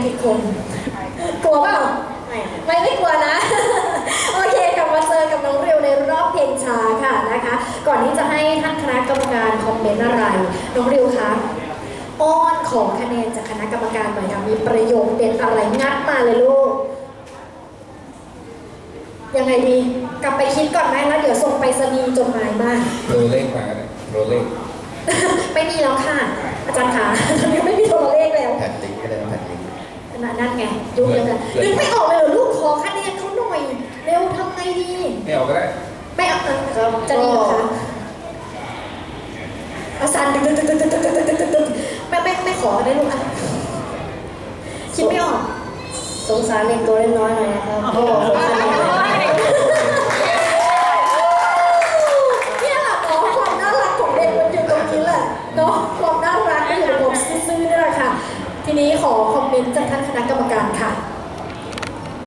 ให้คะแนนผิดคนกลัวเปล่าไม่ไม่ไม่กลัวนะ โอเคกลับมาเจอกับน้องเรียวในรอบเพลงช้าค่ะนะคะ ก่อนที่จะให้ท่านคณะกรรมการคอมเมนต์อะไร น้องเรียวคะอ้อนขอคะแนนจากคณะกรรมการหน่อยค่ะมีประโยคเด็ดอะไรงัดมาเลยลูก ยังไงดี กลับไปคิดก่อนไหมแล้วเดี๋ยวส่งไปสนีย์จดหมายมาโรเล่มาเนี่ยโรเล่ไม่มีแล้วค่ะ อาจารย์ขาตอนนี้ไม่มี นั่นไงยุ่งเลยนึกไม่ออกเลยเหรอลูกขอคะแนนเขาหน่อยเร็วทำไงดี ไม่เอาก็ได้ ไม่เอาเออจะดีเหรอคะอาสันตึกตึกตึกตึกตึกตึกตึกตึกตึกไม่ไม่ไม่ขอได้ลูกอะคิดไม่ออก สงสารเด็กตัวเล็กน้อยหน่อยนะครับโอ้โห